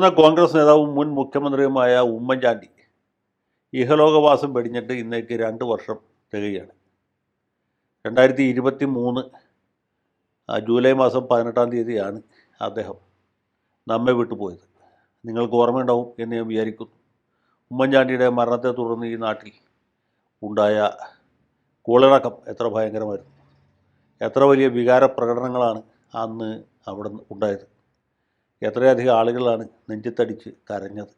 മുതിർന്ന കോൺഗ്രസ് നേതാവും മുൻ മുഖ്യമന്ത്രിയുമായ ഉമ്മൻചാണ്ടി ഇഹലോകവാസം വെടിഞ്ഞിട്ട് ഇന്നേക്ക് രണ്ട് വർഷം തികയാണ് രണ്ടായിരത്തി ഇരുപത്തി മൂന്ന് ജൂലൈ മാസം പതിനെട്ടാം തീയതിയാണ് അദ്ദേഹം നമ്മെ വിട്ടുപോയത് നിങ്ങൾക്ക് ഓർമ്മയുണ്ടാവും എന്ന് ഞാൻ വിചാരിക്കുന്നു. ഉമ്മൻചാണ്ടിയുടെ മരണത്തെ തുടർന്ന് ഈ നാട്ടിൽ ഉണ്ടായ കൂളിറക്കം എത്ര ഭയങ്കരമായിരുന്നു. എത്ര വലിയ വികാര പ്രകടനങ്ങളാണ് അന്ന് അവിടെ ഉണ്ടായത്. എത്രയധികം ആളുകളാണ് നെഞ്ചത്തടിച്ച് കരഞ്ഞത്.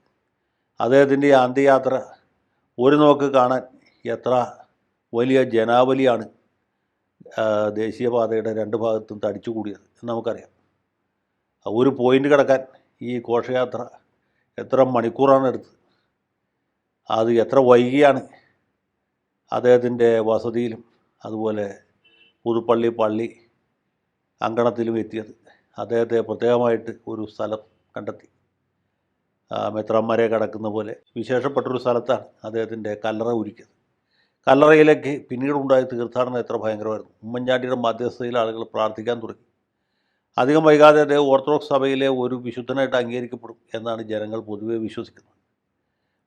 അദ്ദേഹത്തിന്റെ ഈ അന്ത്യയാത്ര ഒരു നോക്ക് കാണാൻ എത്ര വലിയ ജനാവലിയാണ് ദേശീയപാതയുടെ രണ്ട് ഭാഗത്തും തടിച്ചുകൂടിയത് എന്ന് നമുക്കറിയാം. ഒരു പോയിന്റ് കിടക്കാൻ ഈ ഘോഷയാത്ര എത്ര മണിക്കൂറാണ് എടുത്തത്? അത് എത്ര വൈകിയാണ് അദ്ദേഹത്തിന്റെ വസതിയിലും അതുപോലെ പുതുപ്പള്ളി പള്ളി അങ്കണത്തിലും എത്തിയത്? അദ്ദേഹത്തെ പ്രത്യേകമായിട്ട് ഒരു സ്ഥലം കണ്ടെത്തി. മെത്രാന്മാരെ കടക്കുന്ന പോലെ വിശേഷപ്പെട്ടൊരു സ്ഥലത്താണ് അദ്ദേഹത്തിന്റെ കല്ലറ ഒരുക്കിയത് കല്ലറയിലേക്ക് പിന്നീടുണ്ടായ തീർത്ഥാടനം എത്ര ഭയങ്കരമായിരുന്നു. ഉമ്മൻചാണ്ടിയുടെ മധ്യസ്ഥതയിൽ ആളുകൾ പ്രാർത്ഥിക്കാൻ തുടങ്ങി. അധികം വൈകാതെ അദ്ദേഹം ഓർത്തഡോക്സ് സഭയിലെ ഒരു വിശുദ്ധനായിട്ട് അംഗീകരിക്കപ്പെടും എന്നാണ് ജനങ്ങൾ പൊതുവെ വിശ്വസിക്കുന്നത്.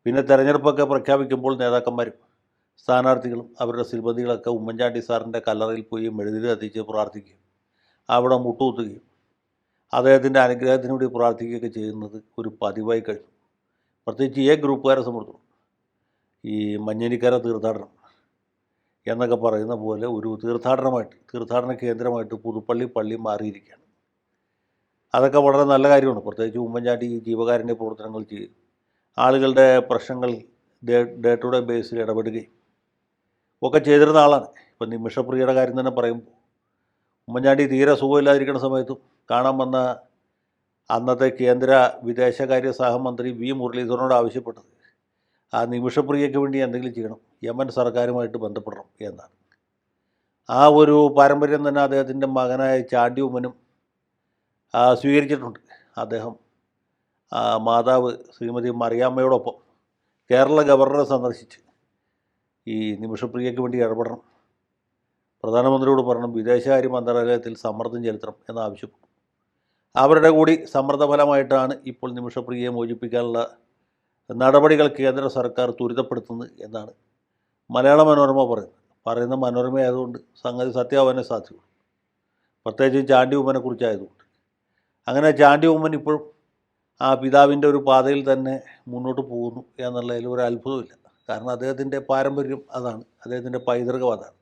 പിന്നെ തെരഞ്ഞെടുപ്പൊക്കെ പ്രഖ്യാപിക്കുമ്പോൾ നേതാക്കന്മാരും സ്ഥാനാർത്ഥികളും അവരുടെ സിൽബന്ധികളൊക്കെ ഉമ്മൻചാണ്ടി സാറിന്റെ കല്ലറയിൽ പോയി മെഴുതിരി കത്തിച്ച് പ്രാർത്ഥിക്കുകയും അവിടെ മുട്ടുകുത്തുകയും അദ്ദേഹത്തിന്റെ അനുഗ്രഹത്തിന് വേണ്ടി പ്രാർത്ഥിക്കുകയൊക്കെ ചെയ്യുന്നത് ഒരു പതിവായി കഴിഞ്ഞു. പ്രത്യേകിച്ച് ഏ ഗ്രൂപ്പുകാരെ സംബന്ധിച്ചു ഈ മഞ്ഞനിക്കര തീർത്ഥാടനം എന്നൊക്കെ പറയുന്ന പോലെ ഒരു തീർത്ഥാടനമായിട്ട് തീർത്ഥാടന കേന്ദ്രമായിട്ട് പുതുപ്പള്ളി പള്ളി മാറിയിരിക്കുകയാണ്. അതൊക്കെ വളരെ നല്ല കാര്യമാണ്. പ്രത്യേകിച്ച് ഉമ്മൻചാണ്ടി ജീവകാരുണ്യ പ്രവർത്തനങ്ങൾ ചെയ്യും ആളുകളുടെ പ്രശ്നങ്ങൾ ഡേ ഡേ ടു ഡേ ബേസിൽ ഇടപെടുകയും ഒക്കെ ചെയ്തിരുന്ന ആളാണ്. ഇപ്പം നിമിഷപ്രിയയുടെ കാര്യം തന്നെ പറയുമ്പോൾ ഉമ്മൻചാണ്ടി തീരെ സുഖമില്ലാതിരിക്കുന്ന സമയത്തും കാണാൻ വന്ന അന്നത്തെ കേന്ദ്ര വിദേശകാര്യ സഹമന്ത്രി വി മുരളീധരനോട് ആവശ്യപ്പെട്ടത് ആ നിമിഷപ്രിയയ്ക്ക് വേണ്ടി എന്തെങ്കിലും ചെയ്യണം യമൻ സർക്കാരുമായിട്ട് ബന്ധപ്പെടണം എന്നാണ്. ആ ഒരു പാരമ്പര്യം തന്നെ അദ്ദേഹത്തിന്റെ മകനായ ചാണ്ടി ഉമ്മനും സ്വീകരിച്ചിട്ടുണ്ട്. അദ്ദേഹം മാതാവ് ശ്രീമതി മറിയാമ്മയോടൊപ്പം കേരള ഗവർണറെ സന്ദർശിച്ച് ഈ നിമിഷപ്രിയയ്ക്ക് വേണ്ടി ഇടപെടണം. പ്രധാനമന്ത്രിയോട് പറഞ്ഞു വിദേശകാര്യ മന്ത്രാലയത്തിൽ സമ്മർദ്ദം ചെലുത്തണം എന്നാവശ്യപ്പെട്ടു അവരുടെ കൂടി സമ്മർദ്ദഫലമായിട്ടാണ് ഇപ്പോൾ നിമിഷപ്രിയയെ മോചിപ്പിക്കാനുള്ള നടപടികൾ കേന്ദ്ര സർക്കാർ ത്വരിതപ്പെടുത്തുന്നത് എന്നാണ് മലയാള മനോരമ പറയുന്നത്. പറയുന്ന മനോരമ ആയതുകൊണ്ട് സംഗതി സത്യാവാനേ സാധ്യമുള്ളൂ പ്രത്യേകിച്ച് ചാണ്ടി ഉമ്മനെ കുറിച്ചായതുകൊണ്ട് അങ്ങനെ ചാണ്ടി ഉമ്മൻ ഇപ്പോഴും ആ പിതാവിന്റെ ഒരു പാതയിൽ തന്നെ മുന്നോട്ട് പോകുന്നു എന്നുള്ളതിൽ ഒരു അത്ഭുതമില്ല കാരണം അദ്ദേഹത്തിന്റെ പാരമ്പര്യം അതാണ്. അദ്ദേഹത്തിന്റെ പൈതൃകം അതാണ്.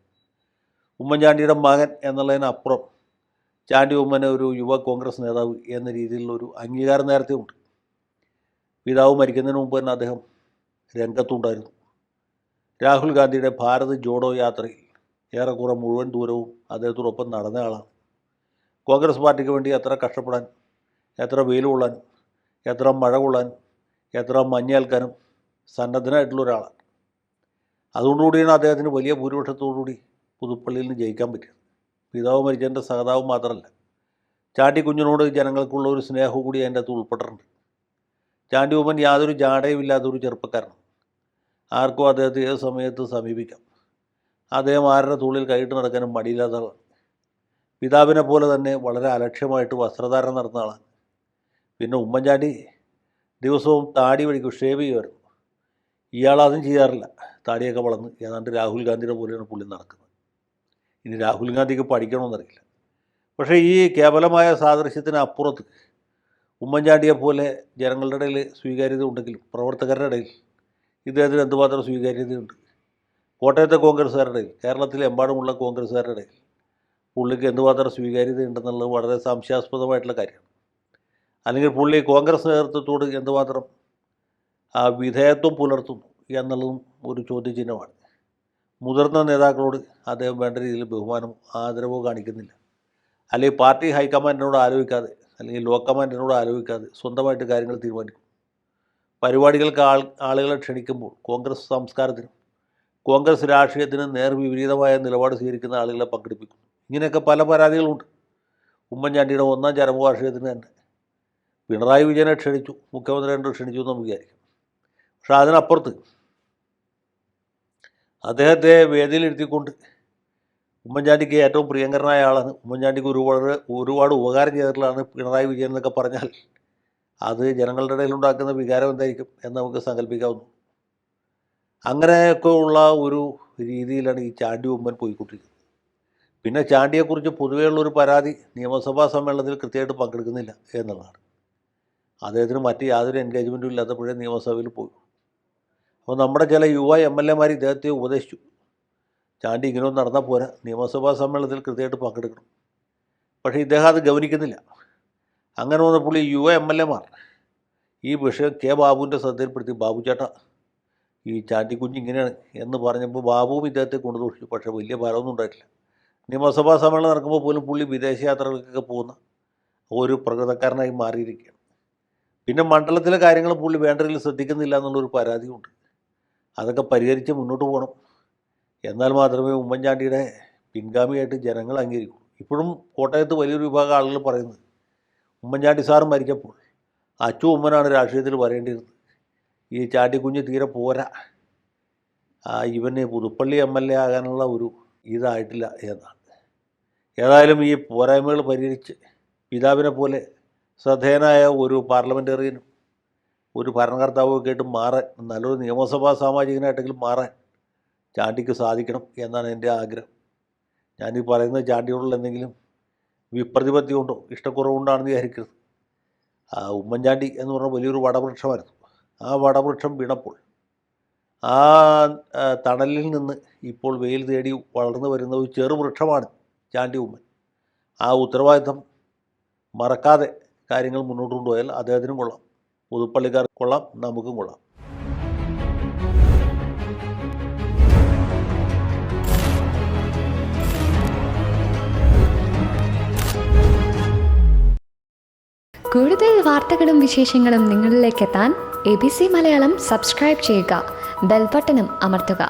ഉമ്മൻചാണ്ടിയുടെ മകൻ എന്നുള്ളതിനപ്പുറം ചാണ്ടി ഉമ്മനെ ഒരു യുവ കോൺഗ്രസ് നേതാവ് എന്ന രീതിയിലുള്ള ഒരു അംഗീകാരം നേരത്തെ ഉണ്ട്. പിതാവ് മരിക്കുന്നതിന് മുമ്പ് തന്നെ അദ്ദേഹം രംഗത്തുണ്ടായിരുന്നു. രാഹുൽ ഗാന്ധിയുടെ ഭാരത് ജോഡോ യാത്രയിൽ ഏറെക്കുറെ മുഴുവൻ ദൂരവും അദ്ദേഹത്തോടൊപ്പം നടന്ന ആളാണ്. കോൺഗ്രസ് പാർട്ടിക്ക് വേണ്ടി എത്ര കഷ്ടപ്പെടാൻ എത്ര വെയിൽ കൊള്ളാൻ എത്ര മഴ കൊള്ളാൻ എത്ര മഞ്ഞേൽക്കാനും സന്നദ്ധനായിട്ടുള്ള ഒരാളാണ്. അതുകൊണ്ടുകൂടിയാണ് അദ്ദേഹത്തിന് വലിയ ഭൂരിപക്ഷത്തോടുകൂടി പുതുപ്പള്ളിയിൽ നിന്ന് ജയിക്കാൻ പറ്റിയത് പിതാവ് മരിച്ചതിന്റെ സഹതാവ് മാത്രമല്ല. ചാണ്ടി കുഞ്ഞിനോട് ജനങ്ങൾക്കുള്ള ഒരു സ്നേഹവും കൂടി അതിന്റെ അകത്ത് ഉൾപ്പെട്ടിട്ടുണ്ട്. ചാണ്ടി ഉമ്മൻ യാതൊരു ജാടയും ഇല്ലാത്തൊരു ചെറുപ്പക്കാരനാണ്. ആർക്കും അദ്ദേഹത്തെ ഏത് സമയത്ത് സമീപിക്കാം. അദ്ദേഹം ആരുടെ തുള്ളിൽ കൈയിട്ട് നടക്കാനും മടിയില്ലാത്ത ആളാണ്. പിതാവിനെ പോലെ തന്നെ വളരെ അലക്ഷ്യമായിട്ട് വസ്ത്രധാരണം നടന്ന ആളാണ്. പിന്നെ ഉമ്മൻചാണ്ടി ദിവസവും താടി വഴിക്കും ഷേവ് ചെയ്യുമായിരുന്നു. ഇയാൾ അതും ചെയ്യാറില്ല. താടിയൊക്കെ വളർന്ന് ഏതാണ്ട് രാഹുൽ ഗാന്ധിയുടെ പോലെയാണ് പുള്ളി നടക്കുന്നത്. ഇനി രാഹുൽ ഗാന്ധിക്ക് പഠിക്കണമെന്നറിയില്ല. പക്ഷേ ഈ കേവലമായ സാദൃശ്യത്തിന് അപ്പുറത്ത് ഉമ്മൻചാണ്ടിയെ പോലെ ജനങ്ങളുടെ ഇടയിൽ സ്വീകാര്യത ഉണ്ടെങ്കിലും പ്രവർത്തകരുടെ ഇടയിൽ ഇദ്ദേഹത്തിന് എന്തുമാത്രം സ്വീകാര്യതയുണ്ട്? കോട്ടയത്തെ കോൺഗ്രസ്സുകാരുടെ ഇടയിൽ കേരളത്തിലെമ്പാടുമുള്ള കോൺഗ്രസ്സുകാരുടെ ഇടയിൽ പുള്ളിക്ക് എന്തുമാത്രം സ്വീകാര്യതയുണ്ടെന്നുള്ളത് വളരെ സംശയാസ്പദമായിട്ടുള്ള കാര്യമാണ്. അല്ലെങ്കിൽ പുള്ളി കോൺഗ്രസ് നേതൃത്വത്തോട് എന്തുമാത്രം വിധേയത്വം പുലർത്തുന്നു എന്നുള്ളതും ഒരു ചോദ്യചിഹ്നമാണ്. മുതിർന്ന നേതാക്കളോട് അദ്ദേഹം വേണ്ട രീതിയിൽ ബഹുമാനം ആദരവോ കാണിക്കുന്നില്ല. അല്ലെങ്കിൽ പാർട്ടി ഹൈക്കമാൻഡിനോട് ആലോചിക്കാതെ അല്ലെങ്കിൽ ലോ കമാൻഡിനോട് ആലോചിക്കാതെ സ്വന്തമായിട്ട് കാര്യങ്ങൾ തീരുമാനിക്കും. പരിപാടികൾക്ക് ആൾ ആളുകളെ ക്ഷണിക്കുമ്പോൾ കോൺഗ്രസ് സംസ്കാരത്തിനും കോൺഗ്രസ് രാഷ്ട്രീയത്തിനും നേർവിപരീതമായ നിലപാട് സ്വീകരിക്കുന്ന ആളുകളെ പങ്കെടുപ്പിക്കും ഇങ്ങനെയൊക്കെ പല പരാതികളുണ്ട്. ഉമ്മൻചാണ്ടിയുടെ ഒന്നാം ചരമവാർഷികത്തിന് തന്നെ. പിണറായി വിജയനെ ക്ഷണിച്ചു മുഖ്യമന്ത്രിയെ ക്ഷണിച്ചു എന്ന് നമുക്ക് വിചാരിക്കും. പക്ഷേ അതിനപ്പുറത്ത് അദ്ദേഹത്തെ വേദിയിലിരുത്തിക്കൊണ്ട് ഉമ്മൻചാണ്ടിക്ക് ഏറ്റവും പ്രിയങ്കരനായ ആളാണ്. ഉമ്മൻചാണ്ടിക്ക് ഒരുപാട് ഒരുപാട് ഉപകാരം ചെയ്തിട്ടുള്ളതാണ് പിണറായി വിജയൻ എന്നൊക്കെ പറഞ്ഞാൽ അത് ജനങ്ങളുടെ ഇടയിൽ ഉണ്ടാക്കുന്ന വികാരം എന്തായിരിക്കും എന്ന് നമുക്ക് സങ്കല്പിക്കാവുന്നു അങ്ങനെയൊക്കെ ഉള്ള ഒരു രീതിയിലാണ് ഈ ചാണ്ടി ഉമ്മൻ പോയിക്കൊണ്ടിരിക്കുന്നത്. പിന്നെ ചാണ്ടിയെക്കുറിച്ച് പൊതുവെയുള്ളൊരു പരാതി നിയമസഭാ സമ്മേളനത്തിൽ കൃത്യമായിട്ട് പങ്കെടുക്കുന്നില്ല എന്നുള്ളതാണ്. അദ്ദേഹത്തിന് മറ്റ് യാതൊരു എൻഗേജ്മെന്റും ഇല്ലാത്തപ്പോഴേ നിയമസഭയിൽ പോയി. അപ്പോൾ നമ്മുടെ ചില യുവ എം എൽ എമാർ ഇദ്ദേഹത്തെ ഉപദേശിച്ചു. ചാണ്ടി ഇങ്ങനെയൊന്നും നടന്നാൽ പോരാ. നിയമസഭാ സമ്മേളനത്തിൽ കൃത്യമായിട്ട് പങ്കെടുക്കണം. പക്ഷേ ഇദ്ദേഹം അത് ഗവനിക്കുന്നില്ല അങ്ങനെ വന്നപ്പോൾ ഈ യുവ എം എൽ എമാർ ഈ വിഷയം കെ ബാബുവിന്റെ ശ്രദ്ധയിൽപ്പെടുത്തി. ബാബു ചേട്ട ഈ ചാണ്ടി ചാണ്ടിക്കുഞ്ഞ് ഇങ്ങനെയാണ് എന്ന് പറഞ്ഞപ്പോൾ ബാബുവും ഇദ്ദേഹത്തെ കൊണ്ടുദോഷിച്ചു പക്ഷേ വലിയ ഫലമൊന്നും ഉണ്ടായിട്ടില്ല. നിയമസഭാ സമ്മേളനം നടക്കുമ്പോൾ പോലും പുള്ളി വിദേശയാത്രകൾക്കൊക്കെ പോകുന്ന ഒരു പ്രകൃതക്കാരനായി മാറിയിരിക്കുകയാണ്. പിന്നെ മണ്ഡലത്തിലെ കാര്യങ്ങൾ പുള്ളി വേണ്ട രീതിയിൽ ശ്രദ്ധിക്കുന്നില്ല എന്നുള്ളൊരു പരാതിയുണ്ട്. അതൊക്കെ പരിഹരിച്ച് മുന്നോട്ട് പോകണം. എന്നാൽ മാത്രമേ ഉമ്മൻചാണ്ടിയുടെ പിൻഗാമിയായിട്ട് ജനങ്ങൾ അംഗീകരിക്കൂ. ഇപ്പോഴും കോട്ടയത്ത് വലിയൊരു വിഭാഗം ആളുകൾ പറയുന്നത് ഉമ്മൻചാണ്ടി സാറ് മരിച്ചപ്പോൾ അച്ചു ഉമ്മനാണ് രാഷ്ട്രീയത്തിൽ വരേണ്ടിയിരുന്നത്. ഈ ചാണ്ടിക്കുഞ്ഞ് തീരെ പോരാ. ഇവന് പുതുപ്പള്ളി എം എൽ എ ആകാനുള്ള ഒരു ഇതായിട്ടില്ല എന്നാണ്. ഏതായാലും ഈ പോരായ്മകൾ പരിഹരിച്ച് പിതാവിനെ പോലെ ശ്രദ്ധേയനായ ഒരു പാർലമെന്റേറിയനും ഒരു ഭരണകർത്താവ് കേട്ട് മാറാൻ നല്ലൊരു നിയമസഭാ സാമാജികനായിട്ടെങ്കിലും മാറാൻ ചാണ്ടിക്ക് സാധിക്കണം എന്നാണ് എന്റെ ആഗ്രഹം. ഞാനീ പറയുന്നത് ചാണ്ടിയോടുള്ള എന്തെങ്കിലും വിപ്രതിപത്തി കൊണ്ടോ ഇഷ്ടക്കുറവുകൊണ്ടാണെന്ന് വിചാരിക്കരുത്. ആ ഉമ്മൻചാണ്ടി എന്ന് പറഞ്ഞ വലിയൊരു വടവൃക്ഷമായിരുന്നു. ആ വടവൃക്ഷം വീണപ്പോൾ ആ, തണലിൽ നിന്ന് ഇപ്പോൾ വെയിൽ തേടി വളർന്നു വരുന്ന ഒരു ചെറുവൃക്ഷമാണ് ചാണ്ടി ഉമ്മൻ. ആ ഉത്തരവാദിത്തം മറക്കാതെ കാര്യങ്ങൾ മുന്നോട്ട് കൊണ്ടുപോയാൽ അദ്ദേഹത്തിനും കൊള്ളാം. പുതുപ്പള്ളിക്കാർ കൊള്ളാം നമുക്കും കൊള്ളാം. കൂടുതൽ വാർത്തകളും വിശേഷങ്ങളും നിങ്ങളിലേക്ക് എത്താൻ A B C Malayalam subscribe ചെയ്യുക ബെൽബട്ടനും അമർത്തുക.